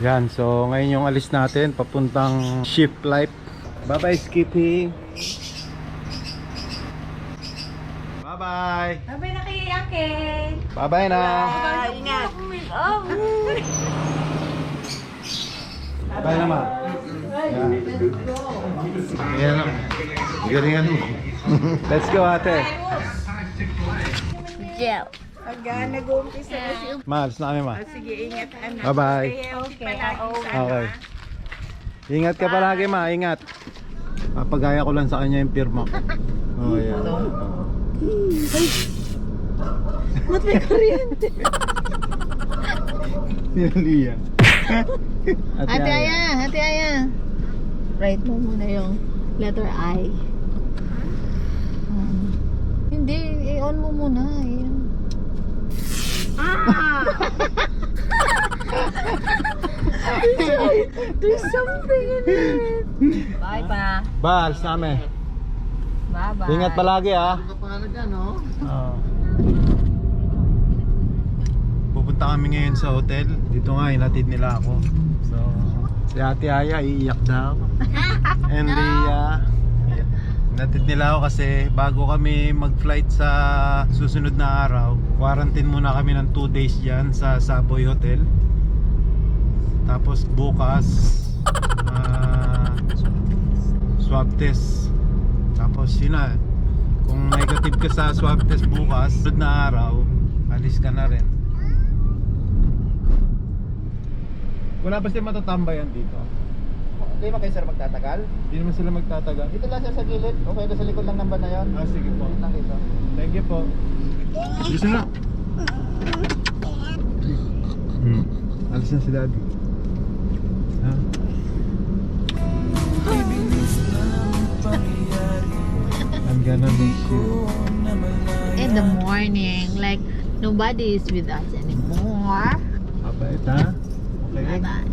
Yan, so ngayon yung alis natin papuntang Ship Life. Bye bye Skippy. Bye bye. Sabay na kay Yakin. Bye bye na. ingat. Oh. Bye na ma. Yan. Yan lang. Galingan mo. Let's go ate. Gel. Pagka nag-uumpisa na si Ma, alis na kami ma. Sige, ingat anak. Bye bye. Stay healthy palagi sana. Okay. Ingat ka palagi ma, ingat. Papagaya ko lang sa kanya yung pirma ko. Oh, yeah. Ba't may kuryente? Liya. Ate Aya, Ate Aya. Write mo muna yung letter I. Um, hindi, i-on mo muna. Ayan. Ah! There's something in it. Bye pa. Ba, alis na kami. Bye bye. Ingat palagi ah. oh. Oo. Pupunta kami ngayon sa hotel. Dito nga, inatid nila ako. So, si Ate Aya iiyak daw. And Leah. Inatid nila ako kasi bago kami mag-flight sa susunod na araw, quarantine muna kami ng 2 days dyan sa Savoy Hotel. Tapos bukas, ah, swab test. Tapos yun na, kung negative ka sa swab test bukas, sunod na araw, alis ka na rin. Wala ba sila matatambayan dito? Hindi ba kayo sir magtatagal? Hindi naman sila magtatagal. Dito lang sir sa gilid. Okay, doon sa likod lang ng van na yun. Ah, sige po. Dito lang dito. Thank you po. Gusto na. Hmm. Alis na si daddy. Ha? I'm gonna miss you. In the morning, like nobody is with us anymore. Abait ha? Okay. Bye bye.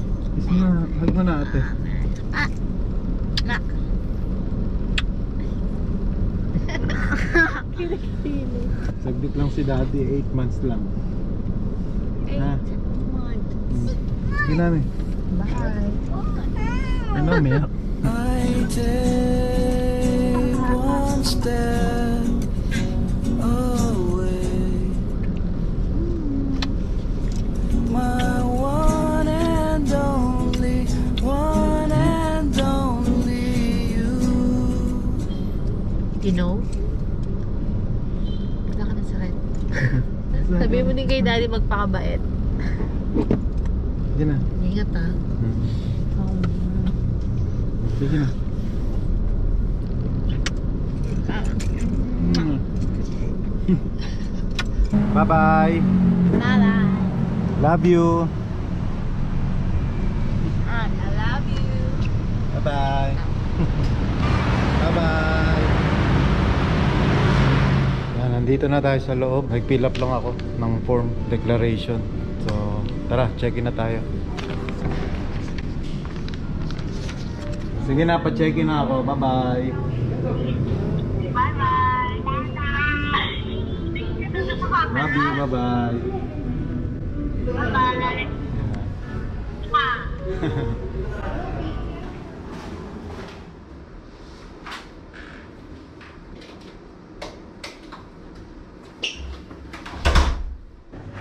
Na. Hug mo na ate. Ah. Nak. Saglit lang si daddy, 8 months lang. Ha? Sige na eh. Bye. Ano, umiyak? You Sabi mo din kay daddy magpakabait. Sige na. Ingat ah. Hmm. Um, Sige na. Bye-bye. Bye-bye. Love you. I love you. Bye-bye. Bye-bye. Yan, nandito na tayo sa loob. Nag-fill up lang ako ng form declaration. So, tara, check-in na tayo. Sige na, pa-check-in na ako. Bye-bye. Love you, bye-bye. Bye-bye.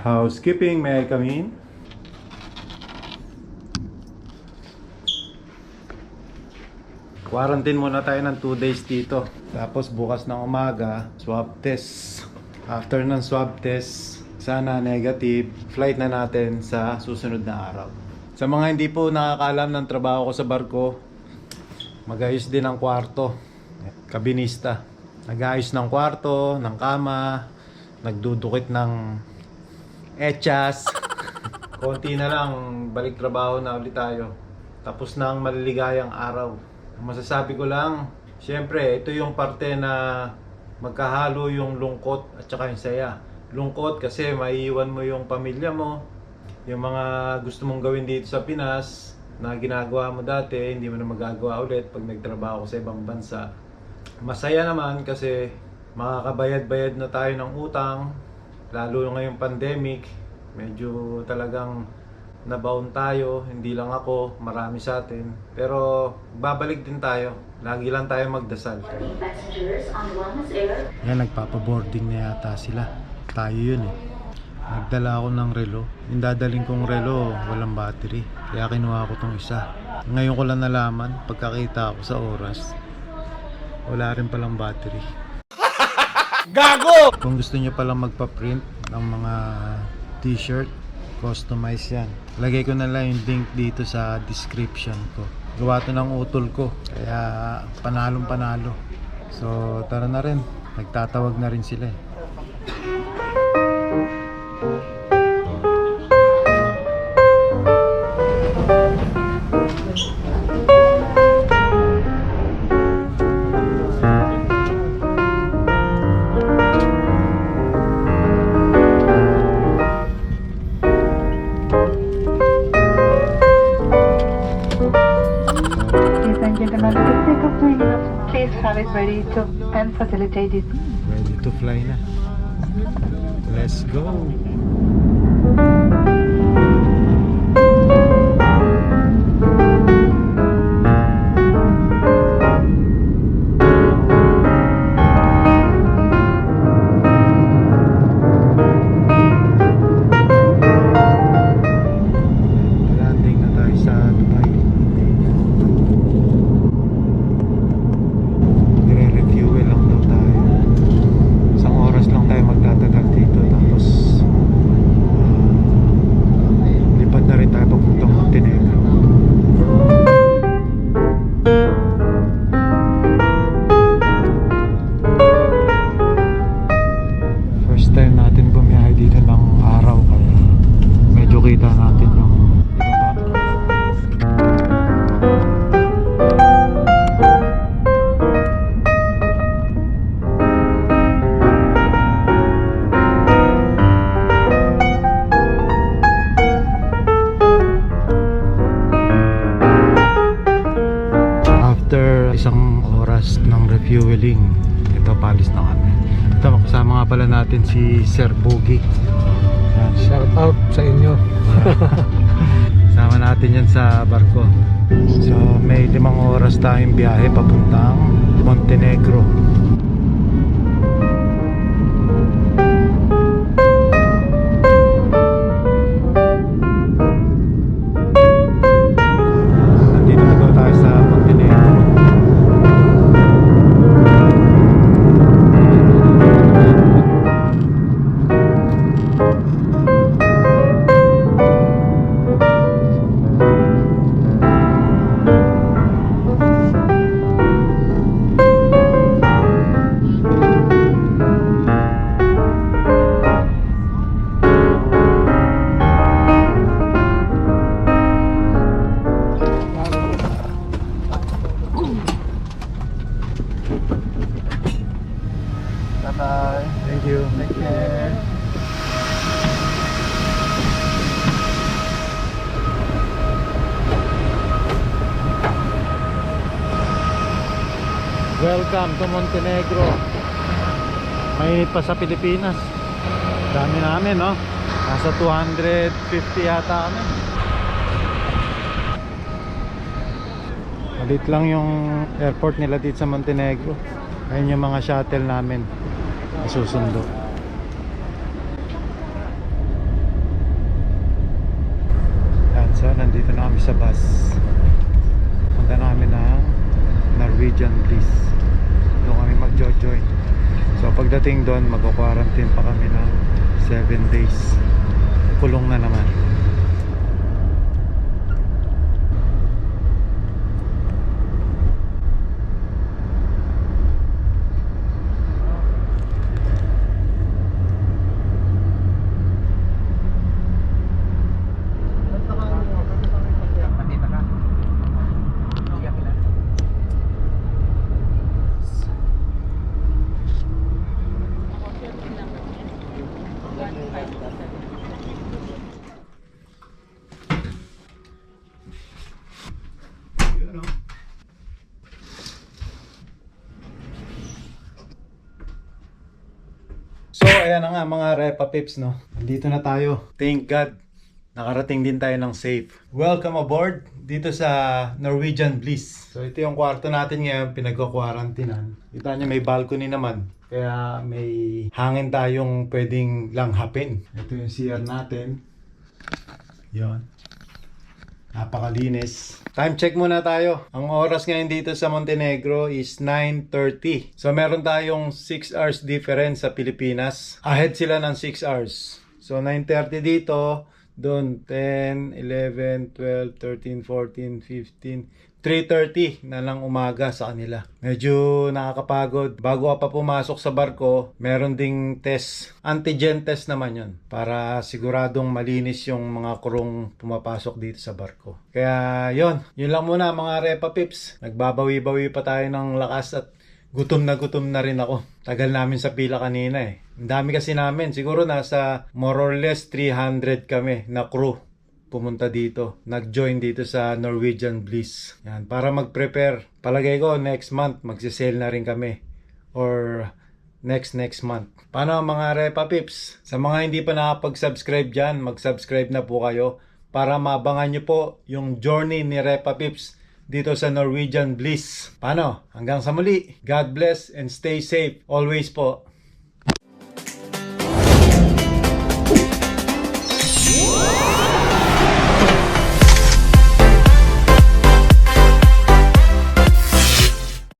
Housekeeping, may I come in? Quarantine muna tayo ng 2 days dito. Tapos bukas ng umaga, swab test. After ng swab test, sana negative, flight na natin sa susunod na araw. Sa mga hindi po nakakalam ng trabaho ko sa barko, magayos din ang kwarto. Kabinista. Nag-ayos ng kwarto, ng kama, nagdudukit ng echas. Konti na lang, balik trabaho na ulit tayo. Tapos na ang maliligayang araw. Ang Masasabi ko lang, syempre, ito yung parte na magkahalo yung lungkot at saka yung saya. Lungkot kasi maiiwan mo yung pamilya mo, yung mga gusto mong gawin dito sa Pinas na ginagawa mo dati, hindi mo na magagawa ulit pag nagtrabaho sa ibang bansa. Masaya naman kasi makakabayad-bayad na tayo ng utang, lalo ngayong pandemic, medyo talagang nabaon tayo, hindi lang ako, marami sa atin. Pero babalik din tayo. Lagi lang tayo magdasal. Yan, nagpapaboarding na yata sila. Tayo yun eh. Nagdala ako ng relo. Yung dadaling kong relo, walang battery. Kaya kinuha ko tong isa. Ngayon ko lang nalaman, pagkakita ko sa oras, wala rin palang battery. Gago! Kung gusto niyo palang magpa-print ng mga t-shirt, customize yan. Lagay ko na lang yung link dito sa description ko. Gawa to ng utol ko. Kaya panalong panalo. So tara na rin. Nagtatawag na rin sila eh. It ready to and facilitated. Ready to fly na. Let's go! Oras ng refueling, ito palis na kami. Ito kasama nga pala natin si Sir Boogie. Yan. Shout out sa inyo. Kasama natin yan sa barko. So may limang oras tayong biyahe papuntang Montenegro. Bye-bye. Thank you. Take care. Welcome to Montenegro. Mainit pa sa Pilipinas. Dami namin, no? Nasa 250 yata kami. Malit lang yung airport nila dito sa Montenegro. Ayun yung mga shuttle namin. na Susundo. Yan, so nandito na kami sa bus. Punta na Norwegian Bliss. Doon kami mag-join. So pagdating doon, magko-quarantine pa kami ng 7 days. Kulong na naman. Ayan na nga mga Repa Pips, no? Nandito na tayo. Thank God. nakarating din tayo ng safe. Welcome aboard dito sa Norwegian Bliss. So ito yung kwarto natin ngayon, pinagkakwarantinan. Kita nyo may balcony naman. Kaya may hangin tayong pwedeng langhapin. Ito yung CR natin. Yon. Napakalinis. Time check muna tayo. Ang oras ngayon dito sa Montenegro is 9.30. So meron tayong 6 hours difference sa Pilipinas. Ahead sila ng 6 hours. So 9.30 dito, doon 10, 11, 12, 13, 14, 15, 3.30 na lang umaga sa kanila. Medyo nakakapagod. Bago pa pumasok sa barko, meron ding test. Antigen test naman yon Para siguradong malinis yung mga kurong pumapasok dito sa barko. Kaya yon Yun lang muna mga Repa Pips. Nagbabawi-bawi pa tayo ng lakas at gutom na gutom na rin ako. Tagal namin sa pila kanina eh. Ang dami kasi namin. Siguro nasa more or less 300 kami na crew pumunta dito. Nag-join dito sa Norwegian Bliss. Yan, para mag-prepare. Palagay ko next month magsisale na rin kami. Or next next month. Paano mga Repa Pips? Sa mga hindi pa nakapag-subscribe dyan, mag-subscribe na po kayo para mabangan nyo po yung journey ni Repa Pips dito sa Norwegian Bliss. Paano? Hanggang sa muli. God bless and stay safe always po.